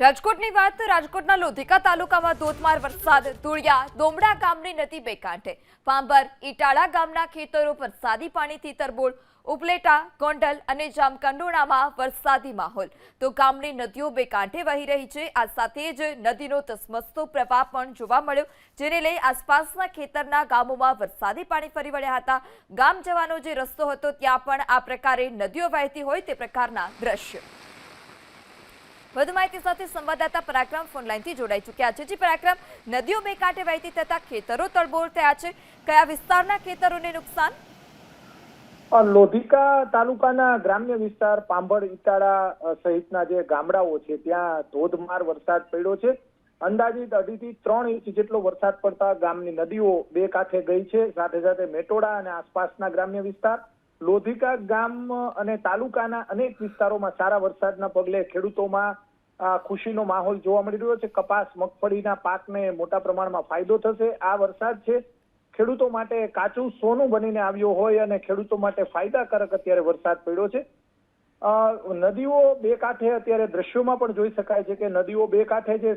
રાજકોટની વાત, રાજકોટના લોધિકા તાલુકામાં ધોધમાર વરસાદ ધૂળિયા દોમડા ગામની નદી બે કાંઠે. પાંબર ઈટાળા ગામના ખેતરો વરસાદી પાણીથી તરબોળ, ઉપલેટા, ગોંડલ અને જામકંડોળામાં વરસાદી માહોલ. તો ગામની નદીઓ બે કાંઠે વહી રહી છે. આ સાથે જ નદીનો ધસમસતો પ્રવાહ પણ જોવા મળ્યો, જેને લઈ આસપાસના ખેતરના ગામોમાં વરસાદી પાણી ફરી વળ્યા હતા. ગામ જવાનો જે રસ્તો હતો, ત્યાં પણ આ પ્રકારે નદીઓ વહેતી હોય તે પ્રકારના દ્રશ્ય. વધુ માહિતી સાથે સંવાદદાતા પરાક્રમ ફોનલાઈનથી જોડાઈ ચૂક્યા છે. જે, પરાક્રમ, નદીઓ બે કાંઠે વહેતી થતા ખેતરો તળબોળ થયા છે. કયા વિસ્તારના ખેતરોને નુકસાન? લોધિકા તાલુકાના ગ્રામ્ય વિસ્તાર પાંભળ ઇટાળા સહિતના જે ગામડાઓ છે, ત્યાં ધોધમાર વરસાદ પડ્યો છે. અંદાજિત અઢીથી ત્રણ ઇંચ જેટલો વરસાદ પડતા ગામની નદીઓ બે કાંઠે ગઈ છે. સાથે સાથે મેટોડા અને આસપાસના ગ્રામ્ય વિસ્તાર લોધિકા ગામ અને તાલુકાના અનેક વિસ્તારોમાં સારા વરસાદના પગલે ખેડૂતોમાં ખુશીનો માહોલ જોવા મળી રહ્યો છે. કપાસ, મગફળીના પાકને મોટા પ્રમાણમાં ફાયદો થશે. આ વરસાદ છે. ખેડૂતો માટે કાચું સોનું બનીને આવ્યો હોય અને ખેડૂતો માટે ફાયદાકારક અત્યારે વરસાદ પડ્યો છે. નદીઓ બે કાંઠે અત્યારે દ્રશ્યોમાં પણ જોઈ શકાય છે કે નદીઓ બે કાંઠે છે.